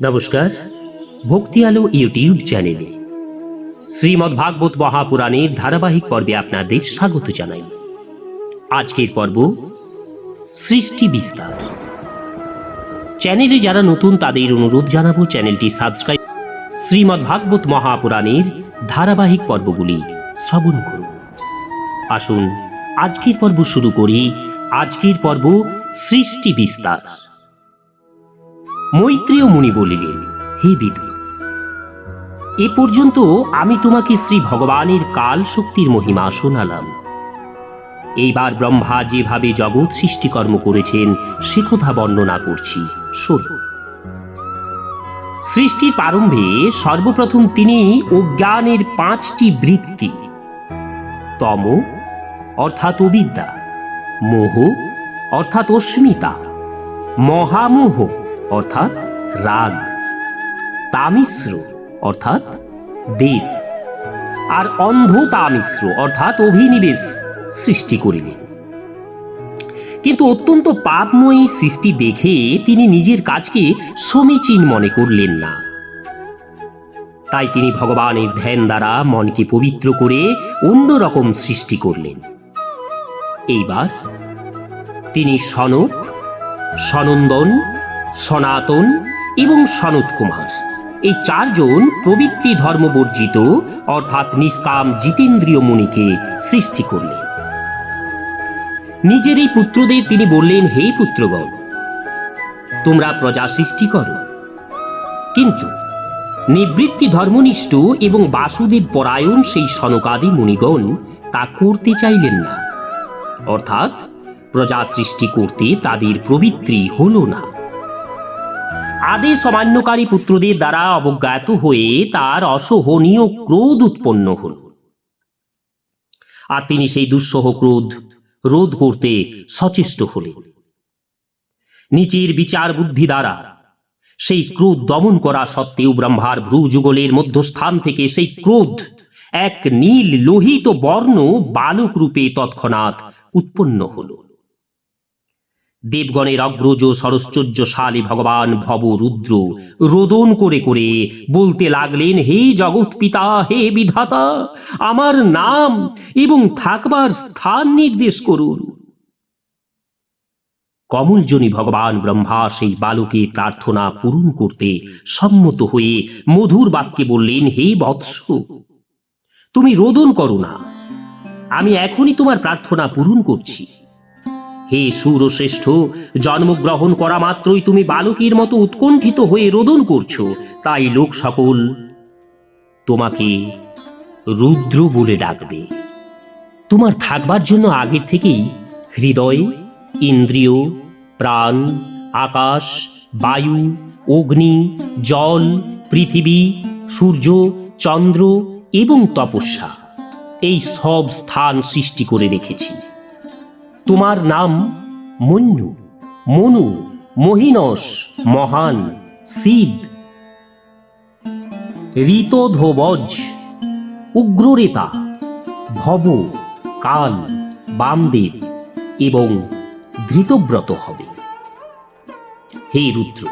নমস্কার, ভক্তি আলো ইউটিউব চ্যানেলে। শ্রীমদ্ ভাগবত মহাপুরাণের ধারাবাহিক পর্বে আপনাদের স্বাগত জানাই। আজকের পর্ব, সৃষ্টি বিস্তার। চ্যানেলে যারা নতুন, তাদের অনুরোধ জানাব চ্যানেলটি সাবস্ক্রাইব, শ্রীমদ্ ভাগবত মহাপুরাণের ধারাবাহিক পর্বগুলি শ্রবণ করুন। আসুন, আজকের পর্ব শুরু করি। আজকের পর্ব সৃষ্টি বিস্তার। মৈত্রেয় মুনি বলিলেন, হে বিদু, এ পর্যন্ত আমি তোমাকে শ্রী ভগবানের কাল শক্তির মহিমা শোনালাম। এইবার ব্রহ্মা যেভাবে জগৎ সৃষ্টিকর্ম করেছেন, সে কথা বর্ণনা করছি, শোন। সৃষ্টির প্রারম্ভে সর্বপ্রথম তিনি অজ্ঞানের পাঁচটি বৃত্তি, তম, অর্থাৎ অবিদ্যা, মোহ, অর্থাৎ অস্মিতা, মহামোহ অর্থাৎ রাগ। তামিশ্র, অর্থাৎ দেশ। আর অন্ধ তামিশ্র, অর্থাৎ অভিনিবেশ সৃষ্টি করিলেন। কিন্তু অত্যন্ত পাপময়ী সৃষ্টি দেখে তিনি নিজের কাজকে সমীচীন মনে করলেন না। তাই তিনি ভগবানের ধ্যান দ্বারা মনকে পবিত্র করে অন্যরকম সৃষ্টি করলেন। এইবার তিনি সনক, সনন্দন সনাতন এবং সনত কুমার। এই চারজন প্রবৃত্তি ধর্মবর্জিত অর্থাৎ নিষ্কাম জিতেন্দ্রীয় মুনিকে সৃষ্টি করলেন। নিজের এই পুত্রদের তিনি বললেন, হে পুত্রগণ, তোমরা প্রজা সৃষ্টি করো। কিন্তু নিবৃত্তি ধর্মনিষ্ঠ এবং বাসুদেব পরায়ণ সেই সনকাদি মুনিগণ তা করতে চাইলেন না। অর্থাৎ প্রজা সৃষ্টি করতে তাদের প্রবৃত্তি হল না। আদেশ অমান্যকারী পুত্রদের দ্বারা অবজ্ঞাত হয়ে তার অসহনীয় ক্রোধ উৎপন্ন হল। আর তিনি সেই দুঃসহ ক্রোধ রোধ করতে সচেষ্ট হলেন। নিচের বিচার বুদ্ধি দ্বারা সেই ক্রোধ দমন করা সত্ত্বেও ব্রহ্মার ভ্রু যুগলের মধ্যস্থান থেকে সেই ক্রোধ এক নীল লোহিত বর্ণ বালক রূপে তৎক্ষণাৎ উৎপন্ন হল। দেবগণের অগ্রজ সরশ্চর্যশালী ভগবান ভব রুদ্র। রোদন করে করে বলতে লাগলেন, হে জগৎ পিতা, হে বিধাতা, আমার নাম এবং থাকবার স্থান নির্দেশ করুন। কমলজনী ভগবান ব্রহ্মা সেই বালকের প্রার্থনা পূরণ করতে সম্মত হয়ে মধুর বাক্যে বললেন, হে বৎস, তুমি রোদন করো না। আমি এখনই তোমার প্রার্থনা পূরণ করছি। হে সুরশ্রেষ্ঠ, জন্মগ্রহণ করা মাত্রই তুমি বালকের মতো উৎকণ্ঠিত হয়ে রোদন করছ, তাই লোক সকল তোমাকে রুদ্র বলে ডাকবে। তোমার থাকবার জন্য আগের থেকেই হৃদয়, ইন্দ্রিয়, প্রাণ, আকাশ, বায়ু, অগ্নি, জল, পৃথিবী, সূর্য, চন্দ্র এবং তপস্যা, এই সব স্থান সৃষ্টি করে রেখেছি। তোমার নাম মন্যু মনু, মহিনস, মহান শিব ঋতধ্বজ, উগ্ররেতা, ভব, কাল, বামদেব এবং ধৃতব্রত হবে। হে রুদ্র,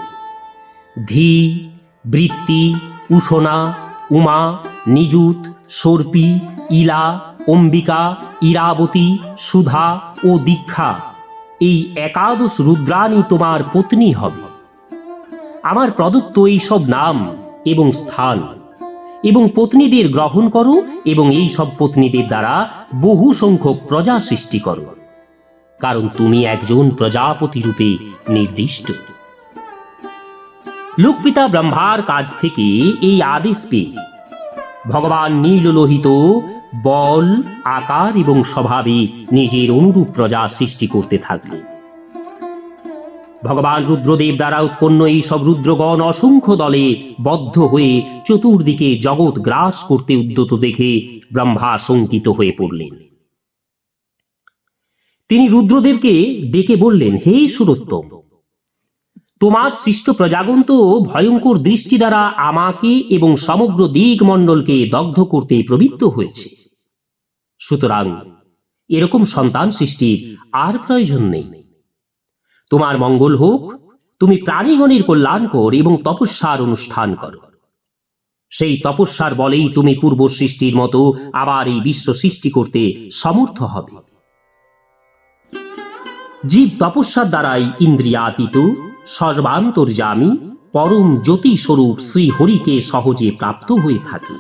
ধী, বৃত্তি, উষণা, উমা, নিযুত, সর্পি, ইলা, অম্বিকা, ইরাবতী, সুধা ও দীক্ষা, এই একাদশ রুদ্রাণী তোমার পত্নী হবে। আমার প্রদত্ত এই সব নাম এবং স্থান এবং পত্নীদের গ্রহণ করো এবং এই সব পত্নীদের দ্বারা বহু সংখ্যক প্রজা সৃষ্টি করো। কারণ তুমি একজন প্রজাপতি রূপে নির্দিষ্ট। লোকপিতা ব্রহ্মার কাছ থেকে এই আদেশ পেয়ে ভগবান নীললোহিত বল, আকার এবং স্বভাবে নিজের অনুরূপ প্রজা সৃষ্টি করতে থাকলেন। ভগবান রুদ্রদেব দ্বারা উৎপন্ন এই সব রুদ্রগণ অসংখ্য দলে বদ্ধ হয়ে চতুর্দিকে জগৎ গ্রাস করতে উদ্যত দেখে ব্রহ্মা শঙ্কিত হয়ে পড়লেন। তিনি রুদ্রদেবকে ডেকে বললেন, হে সুরোত্তম তোমার সৃষ্ট প্রজাগণ তো ভয়ঙ্কর দৃষ্টি দ্বারা আমাকে এবং সমগ্র দিকমণ্ডলকে দগ্ধ করতে প্রবৃত্ত হয়েছে। সুতরাং এরকম সন্তান সৃষ্টির আর প্রয়োজন নেই। তোমার মঙ্গল হোক, তুমি প্রাণীগণের কল্যাণ কর এবং তপস্যার অনুষ্ঠান করো। সেই তপস্যার বলেই তুমি পূর্ব সৃষ্টির মতো আবার এই বিশ্ব সৃষ্টি করতে সমর্থ হবে। জীব তপস্যার দ্বারাই ইন্দ্রিয়াতীত সর্বান্তর্যামী পরম জ্যোতি স্বরূপ শ্রী হরিকে সহজে প্রাপ্ত হয়ে থাকে।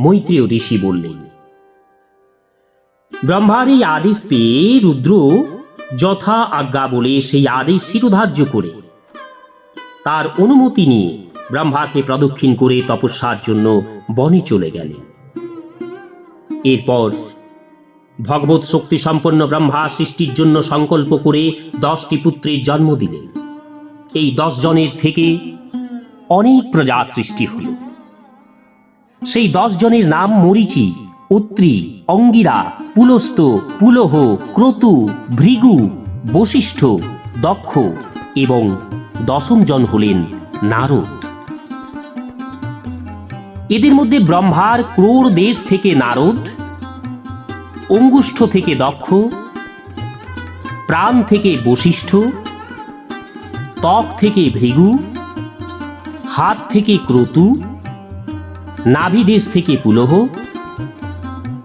মৈত্রেয় ঋষি বললেন, ব্রহ্মার এই আদেশ পেয়ে রুদ্র যথা আজ্ঞা বলে সেই আদেশ শিরোধার্য করে। তার অনুমতি নিয়ে ব্রহ্মাকে প্রদক্ষিণ করে তপস্যার জন্য বনে চলে গেলেন। এরপর ভগবত শক্তি সম্পন্ন ব্রহ্মা সৃষ্টির জন্য সংকল্প করে দশটি পুত্রের জন্ম দিলেন। এই দশ জনের থেকে অনেক প্রজা সৃষ্টি হল। সেই দশ জনের নাম মরিচি, উত্রি, অঙ্গিরা, পুলস্ত, পুলহ, ক্রতু, ভৃগু, বশিষ্ঠ, দক্ষ এবং দশম জন হলেন নারদ। এদের মধ্যে ব্রহ্মার ক্রোড় দেশ থেকে নারদ অঙ্গুষ্ঠ থেকে দক্ষ, প্রাণ থেকে বশিষ্ঠ, ত্বক থেকে ভৃগু, হাত থেকে ক্রতু নাভিদেশ থেকে পুলহ,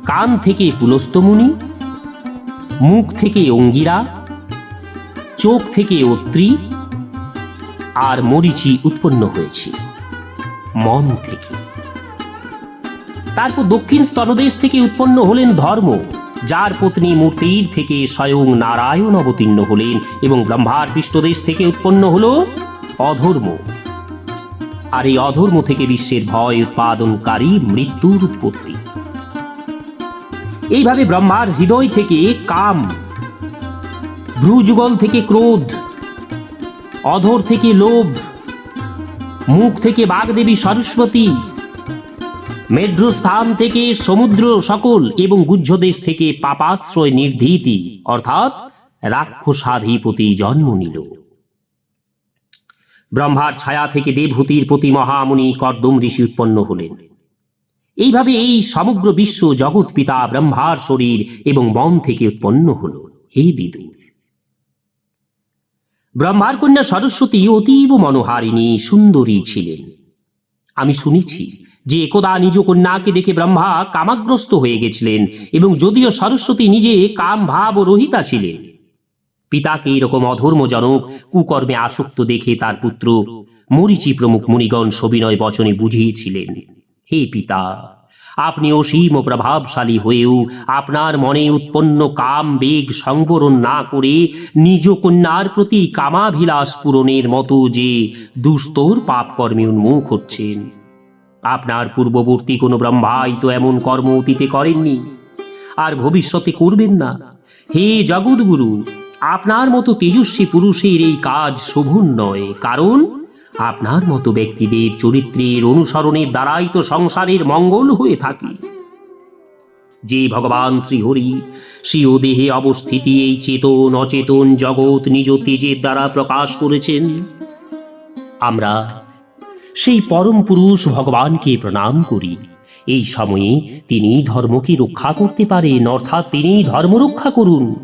কান থেকে পুলস্তমুনি, মুখ থেকে অঙ্গিরা, চোখ থেকে অত্রি আর মরিচি উৎপন্ন হয়েছে মন থেকে। তারপর দক্ষিণ স্তরদেশ থেকে উৎপন্ন হলেন ধর্ম। যার পত্নী মূর্তির থেকে স্বয়ং নারায়ণ অবতীর্ণ হলেন এবং ব্রহ্মার পৃষ্ঠদেশ থেকে উৎপন্ন হল অধর্ম। আর এই অধর্ম থেকে বিশ্বের ভয় উৎপাদনকারী মৃত্যুর উৎপত্তি। এইভাবে ব্রহ্মার হৃদয় থেকে কাম, ভ্রুযুগল থেকে ক্রোধ, অধর থেকে লোভ, মুখ থেকে বাগদেবী সরস্বতী মেঢ্রস্থান থেকে সমুদ্র সকল এবং গুহ্যদেশ থেকে পাপাশ্রয় নির্ধীতি, অর্থাৎ রাক্ষসাধিপতি জন্ম নিল। ব্রহ্মার ছায়া থেকে দেবহূতির প্রতি মহামুনি কর্দম ঋষি উৎপন্ন হলেন। এইভাবে এই সমগ্র বিশ্ব জগৎ পিতা ব্রহ্মার শরীর এবং মন থেকে উৎপন্ন হল। হে বিদুর ব্রহ্মার কন্যা সরস্বতী অতীব মনোহারিণী সুন্দরী ছিলেন। আমি শুনেছি যে একদা নিজ কন্যাকে দেখে ব্রহ্মা কামাগ্রস্ত হয়ে গেছিলেন এবং যদিও সরস্বতী নিজে কাম ভাব রহিতা ছিলেন। পিতাকে এরকম অধর্মজনক কুকর্মে আসক্ত দেখে তার পুত্র মরিচি প্রমুখ মুনিগণ সবিনয় বচনে বুঝিয়েছিলেন, হে পিতা, আপনি অসীম প্রভাবশালী হয়েও আপনার মনে উৎপন্ন কাম বেগ সংবরণ না করে নিজ কন্যার প্রতি কামাভিলাষ পূরণের মতো যে দুস্তর পাপ কর্মে উন্মুখ হচ্ছেন। আপনার পূর্ববর্তী কোনো ব্রহ্মাই তো এমন কর্ম অতীতে করেননি। আর ভবিষ্যতে করবেন না। হে জগৎগুরু আপনার মতো তেজস্বী পুরুষের এই কাজ শোভন নয়, কারণ আপনার মতো ব্যক্তিদের চরিত্রের অনুসরণের দ্বারাই তো সংসারের মঙ্গল হয়ে থাকে। যে ভগবান শ্রীহরি স্বীয় দেহে অবস্থিতি এই চেতন অচেতন জগৎ নিজ তেজের দ্বারা প্রকাশ করেছেন। আমরা সেই পরম পুরুষ ভগবানকে প্রণাম করি। এই সময়ে তিনি ধর্মকে রক্ষা করতে পারেন, অর্থাৎ তিনি ধর্ম রক্ষা করুন।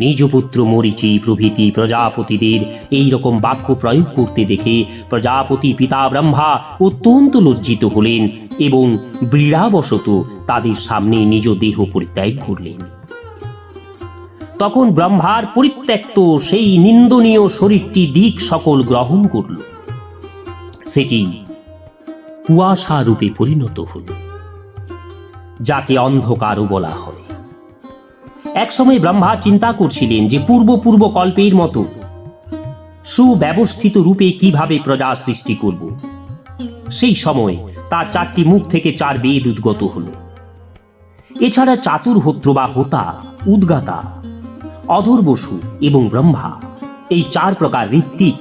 নিজ পুত্র মরিচি প্রভৃতি প্রজাপতিদের এই রকম বাক্য প্রয়োগ করতে দেখে প্রজাপতি পিতা ব্রহ্মা অত্যন্ত লজ্জিত হলেন এবং বীড়াবশত তাদের সামনে নিজ দেহ পরিত্যাগ করলেন। তখন ব্রহ্মার পরিত্যক্ত সেই নিন্দনীয় শরীরটি দিক সকল গ্রহণ করল। সেটি কুয়াশা রূপে পরিণত হল, যাকে অন্ধকারও বলা হয়। একসময় ব্রহ্মা চিন্তা করছিলেন যে পূর্ব পূর্ব কল্পের মতো সুব্যবস্থিত রূপে কীভাবে প্রজা সৃষ্টি করব। সেই সময় তার চারটি মুখ থেকে চার বেদ উদ্গত হল। এছাড়া চাতুর্হোত্র বা হোতা, উদ্গাতা অধর্বসু এবং ব্রহ্মা, এই চার প্রকার ঋত্বিক,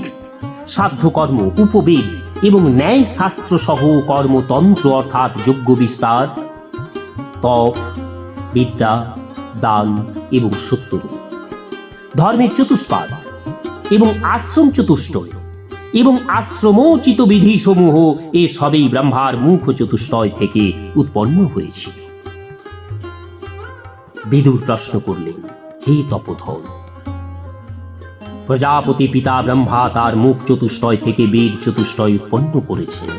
সাধ্যকর্ম, উপবেদ এবং ন্যায় শাস্ত্র সহ কর্মতন্ত্র অর্থাৎ যোগ্য বিস্তার তপ বিদ্যা, দান এবং সত্যরূপ ধর্মের চতুষ্পাদ এবং আশ্রম চতুষ্টয় এবং আশ্রমোচিত বিধি সমূহ এ সবই ব্রহ্মার মুখ চতুষ্টয় থেকে উৎপন্ন হয়েছে বিদুর প্রশ্ন করলেন, হে তপোধন প্রজাপতি পিতা ব্রহ্মা তার মুখ চতুষ্টয় থেকে বেদ চতুষ্টয় উৎপন্ন করেছেন।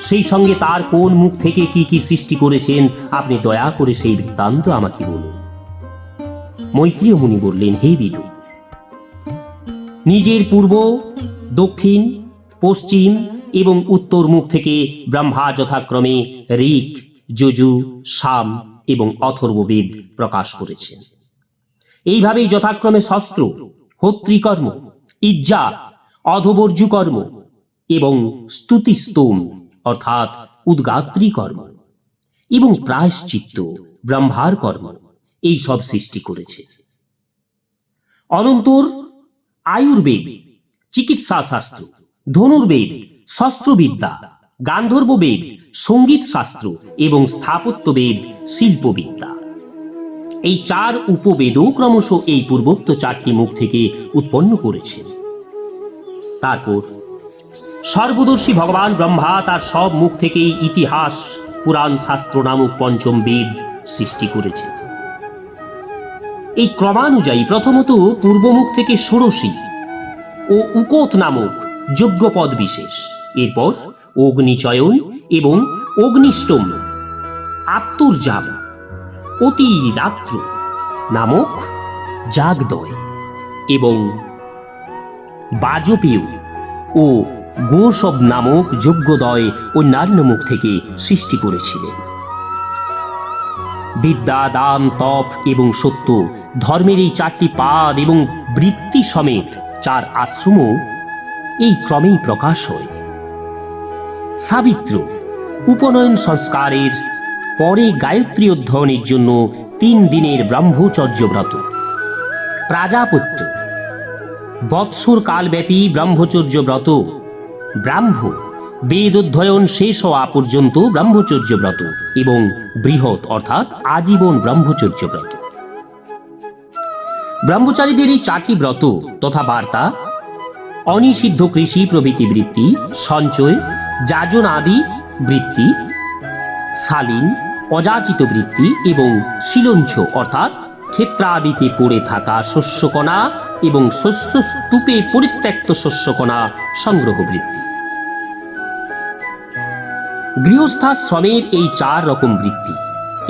সেই সঙ্গে তার কোন মুখ থেকে কি কি সৃষ্টি করেছেন, আপনি দয়া করে সেই বৃত্তান্ত আমাকে বলুন। মৈত্রীয় মুনি বললেন, হে বিদু, নিজের পূর্ব, দক্ষিণ, পশ্চিম এবং উত্তর মুখ থেকে ব্রহ্মা যথাক্রমে ঋক, যজু, সাম এবং অথর্ববেদ প্রকাশ করেছেন। এইভাবেই যথাক্রমে শস্ত্র হত্রিকর্ম, ইজ্জা অধবর্জু কর্ম এবং স্তুতিস্তোম, অর্থাৎ উদ্গাত্রী কর্ম এবং প্রায়শ্চিত্ত ব্রহ্মার কর্ম এই সব সৃষ্টি করেছে। অনন্তর আয়ুর্বেদ চিকিৎসা শাস্ত্র ধনুর্বেদ, শস্ত্রবিদ্যা, গান্ধর্ববেদ সংগীত শাস্ত্র এবং স্থাপত্যবেদ, শিল্পবিদ্যা। এই চার উপবেদও ক্রমশ এই পূর্বোক্ত চারটি মুখ থেকে উৎপন্ন করেছেন তারপর, সর্বদর্শী ভগবান ব্রহ্মা তার সব মুখ থেকেই ইতিহাস, পুরাণ শাস্ত্র নামক পঞ্চম বেদ সৃষ্টি করেছে। এই ক্রমানুযায়ী প্রথমত পূর্বমুখ থেকে ষোড়শী ও উকোত নামক যজ্ঞপদ বিশেষ, এরপর অগ্নিচয়ন এবং অগ্নিষ্টম আত্মর্জাম অতি রাত্র নামক জাগদয় এবং বাজপেয় ও গোসব নামক যজ্ঞদয় অন্যান্য মুখ থেকে সৃষ্টি করেছিলেন। বিদ্যা দান তপ এবং সত্য ধর্মের এই চারটি পাদ এবং বৃত্তি সমেত চার আশ্রমও এই ক্রমেই প্রকাশ হয়। সাবিত্র উপনয়ন সংস্কারের পরে গায়ত্রী অধ্যয়নের জন্য তিন দিনের ব্রহ্মচর্য ব্রত। প্রাজাপত্য। বৎসর কালব্যাপী ব্রহ্মচর্য ব্রত। ব্রাহ্ম, বেদ অধ্যয়ন শেষ হওয়া পর্যন্ত ব্রহ্মচর্য ব্রত এবং বৃহৎ অর্থাৎ আজীবন ব্রহ্মচর্য ব্রত। ব্রহ্মচারীদের এই চারটি ব্রত তথা বার্তা, অনিষিদ্ধ কৃষি প্রভৃতি বৃত্তি, সঞ্চয় যাজন আদি বৃত্তি শালীন, অযাচিত বৃত্তি এবং শিলঞ্চ, অর্থাৎ ক্ষেত্রাদিতে পড়ে থাকা শস্যকণা এবং শস্য স্তূপে পরিত্যক্ত শস্যকণা সংগ্রহ বৃত্তি। গৃহস্থাশ্রমের এই চার রকম বৃত্তি।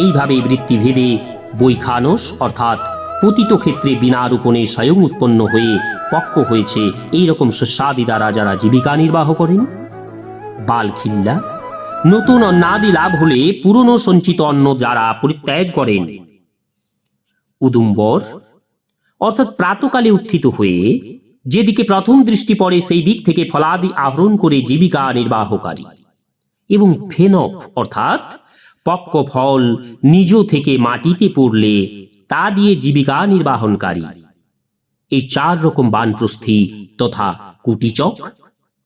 এইভাবে বৃত্তি ভেদে বৈখানস, অর্থাৎ পতিত ক্ষেত্রে বিনা রূপণে স্বয়ং উৎপন্ন হয়ে পক্ক হয়েছে, এই রকম শস্যাদি দ্বারা যারা জীবিকা নির্বাহ করেন। বালখিল্লা নতুন অন্নাদি লাভ হলে পুরনো সঞ্চিত অন্ন যারা পরিত্যাগ করেন। উদুম্বর, অর্থাৎ প্রাতকালে উত্থিত হয়ে যেদিকে প্রথম দৃষ্টি পড়ে সেই দিক থেকে ফলাদি আহরণ করে জীবিকা নির্বাহকারী। এবং ফেনক, অর্থাৎ পক্ক ফল নিজ থেকে মাটিতে পড়লে তা দিয়ে জীবিকা নির্বাহনকারী। এই চার রকম বানপ্রস্থি তথা কুটিচক,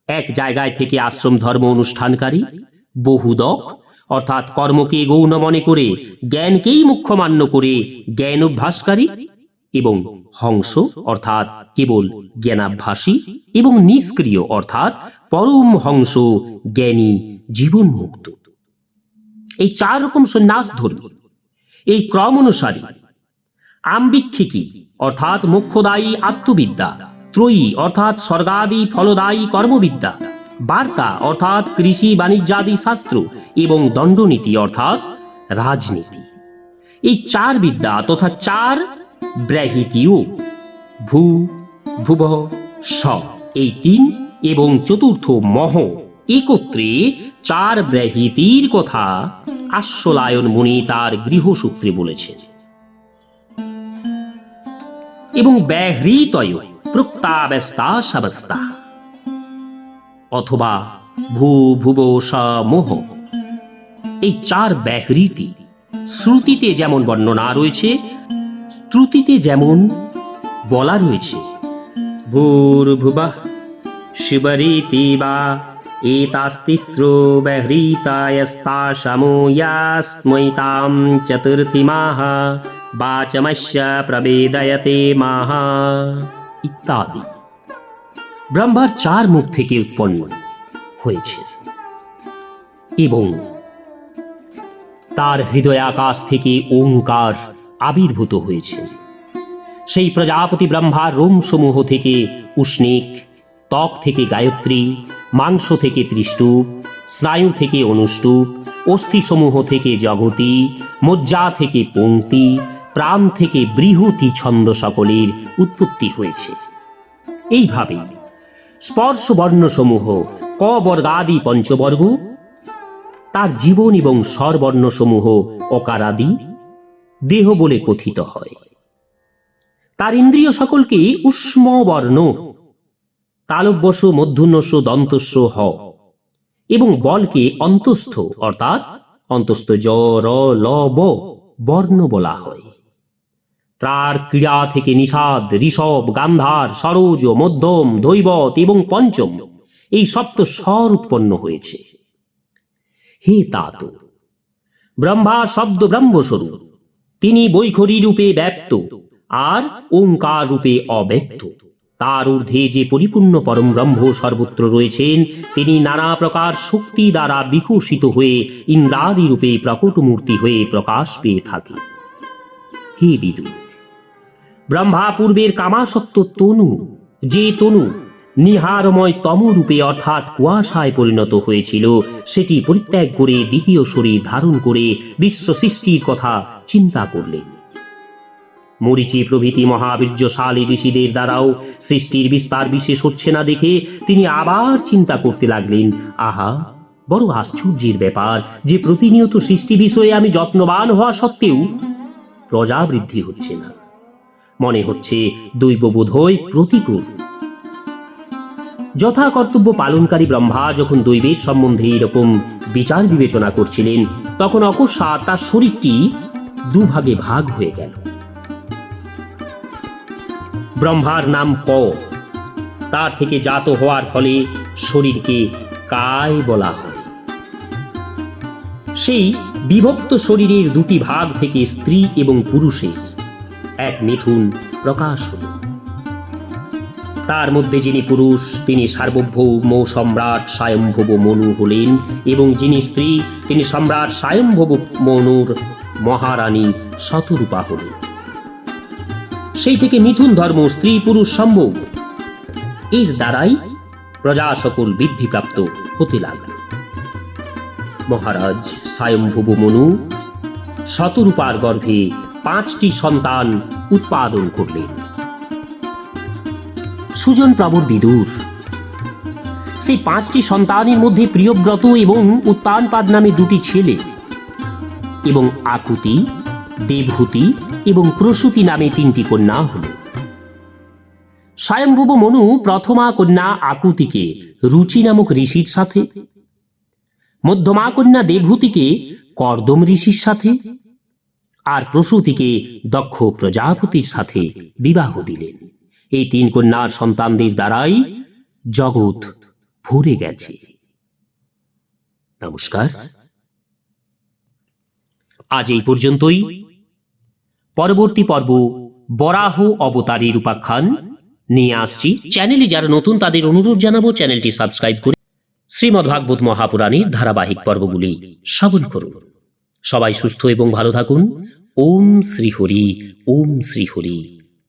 এক জায়গায় থেকে আশ্রম ধর্ম অনুষ্ঠানকারী বহুদক, অর্থাৎ কর্মকে গৌণ মনে করে, জ্ঞানকেই মুখ্য মান্য করে জ্ঞান অভ্যাসকারী এবং হংস, অর্থাৎ কেবল জ্ঞানাভ্যাসী এবং নিষ্ক্রিয়, অর্থাৎ পরম হংস, জ্ঞানী জীবন মুক্ত এই চার রকম সন্ন্যাস ধর্মী। এই ক্রম অনুসারী। আম্বিক্ষিকী, অর্থাৎ মুখ্যদায়ী আত্মবিদ্যা। ত্রয়ী, অর্থাৎ স্বর্গাদি ফলদায়ী কর্মবিদ্যা। বার্তা, অর্থাৎ কৃষি বাণিজ্যাদি শাস্ত্র এবং দণ্ডনীতি, অর্থাৎ রাজনীতি। এই চার বিদ্যা তথা চার ব্রাহিতীয় ভূ, ভুব, স, এই তিন এবং চতুর্থ মহ একত্রে চার ব্রাহিতির কথা আশ্বলায়ন মুনি তার গৃহসূত্রে বলেছেন। এবং ব্যাহৃতয় প্রক্তাব্যস্তা সাবস্তা অথবা ভূ ভুব মোহ এই চার ব্যাহৃতি শ্রুতিতে যেমন বর্ণনা রয়েছে শ্রুতিতে যেমন বলা রয়েছে। ভূর্ভুবঃ শিবরীতি বা এতাস্তিস্রো বহৃতায়স্তাশমূয়াস্মৈতাম চতুর্থিমাহ বাচমস্য প্রবেদয়তে মাহা। ইত্যাদি। ব্রহ্মার চার মুখ থেকে উৎপন্ন হয়েছে। এবং তার হৃদয়াকাশ থেকে ওঙ্কার আবির্ভূত হয়েছে। সেই প্রজাপতি ব্রহ্মার রোমসমূহ থেকে উষ্ণিক, ত্বক থেকে গায়ত্রী, মাংস থেকে ত্রিষ্টূপ, স্নায়ু থেকে অনুষ্টূপ, অস্থিসমূহ থেকে জগতী, মজ্জা থেকে পঙ্ক্তি, প্রাণ থেকে বৃহতি ছন্দ সকলের উৎপত্তি হয়েছে। এইভাবে স্পর্শ বর্ণসমূহ ক বর্গাদি পঞ্চবর্গ। তার জীবন এবং স্বরবর্ণসমূহ অকারাদি। দেহ বলে কথিত হয়। তার ইন্দ্রিয় সকলকে উষ্ম বর্ণ তালব্যস মধ্যন্যস্য দন্তস্য, হ। এবং বলকে অন্তস্থ, অর্থাৎ অন্তস্থ, জ, র, ল, ব, বর্ণ বলা হয়। তার ক্রীড়া থেকে নিষাদ, ঋষভ, গান্ধার, সরোজ, মধ্যম, দৈবত এবং পঞ্চম। এই সপ্ত স্বর উৎপন্ন হয়েছে। হে তাত, ব্রহ্মা শব্দ ব্রহ্মস্বরূপ। তিনি বৈখরী রূপে ব্যক্ত আর ওঙ্কার রূপে অব্যক্ত। তার ঊর্ধ্বে যে পরিপূর্ণ পরম ব্রহ্ম সর্বত্র রয়েছেন, তিনি নানা প্রকার শক্তি দ্বারা বিকশিত হয়ে ইন্দ্রাদি রূপে প্রকট মূর্তি হয়ে প্রকাশ পেয়ে থাকে। হে বিদুর ব্রহ্মা পূর্বের কামাসক্ত তনু, যে তনু নিহারময় তমরূপে অর্থাৎ কুয়াশায় পরিণত হয়েছিল, সেটি পরিত্যাগ করে দ্বিতীয় শরীর ধারণ করে বিশ্ব সৃষ্টির কথা চিন্তা করলেন। মরিচি প্রভৃতি মহাবীর্যশালী ঋষিদের দ্বারাও সৃষ্টির বিস্তার বিশেষ হচ্ছে না দেখে তিনি আবার চিন্তা করতে লাগলেন, আহা, বড় আশ্চর্যের ব্যাপার যে প্রতিনিয়ত সৃষ্টি বিষয়ে আমি যত্নবান হওয়া সত্ত্বেও প্রজাবৃদ্ধি হচ্ছে না। মনে হচ্ছে দৈব বোধই প্রতিকূল। যথা কর্তব্য পালনকারী ব্রহ্মা যখন দৈবের সম্বন্ধে এরকম বিচার বিবেচনা করছিলেন, তখন অকস্মাৎ তার শরীরটি দুভাগে ভাগ হয়ে গেল। ব্রহ্মার নাম ক। তার থেকে জাত হওয়ার ফলে শরীরকে কায় বলা হয়। সেই বিভক্ত শরীরের দুটি ভাগ থেকে স্ত্রী এবং পুরুষের। এক মিথুন প্রকাশ হল। তার মধ্যে যিনি পুরুষ, তিনি সার্বভৌম সম্রাট স্বয়ম্ভব মনু হলেন এবং যিনি স্ত্রী, তিনি সম্রাট স্বয়ম্ভব মনুর মহারানী শতরূপা হলেন। সেই থেকে মিথুন ধর্ম স্ত্রী পুরুষ সম্ভব। এর দ্বারাই প্রজা সকল বৃদ্ধিপ্রাপ্ত হতে লাগল। মহারাজ স্বয়ম্ভব মনু শতরূপার গর্ভে পাঁচটি সন্তান উৎপাদন করলেন সুজন প্রবর বিদুর। সেই পাঁচটি সন্তানের মধ্যে প্রিয়ব্রত এবং উত্তানপাদ নামে দুটি ছেলে এবং আকুতি, দেবহূতি এবং প্রসূতি নামে তিনটি কন্যা হল। স্বয়ম্ভুব মনু প্রথমা কন্যা আকুতিকে রুচি নামক ঋষির সাথে, মধ্যমা কন্যা দেবহূতিকে কর্দম ঋষির সাথে আর প্রসূতিকে দক্ষ প্রজাপতির সাথে বিবাহ দিলেন। এই তিন কন্যার সন্তানদের দ্বারাই জগৎ ভরে গেছে। নমস্কার। আজ এই পর্যন্তই। পরবর্তী পর্ব বরাহ অবতারের উপাখ্যান নিয়ে আসছি। চ্যানেলে যারা নতুন, তাদের অনুরোধ জানাব চ্যানেলটি সাবস্ক্রাইব করে শ্রীমদ্ ভাগবত মহাপুরাণের ধারাবাহিক পর্বগুলি শ্রবণ করুন। সবাই সুস্থ এবং ভালো থাকুন। ওম শ্রীহরি ওম শ্রীহরি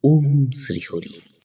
ওম শ্রী হরি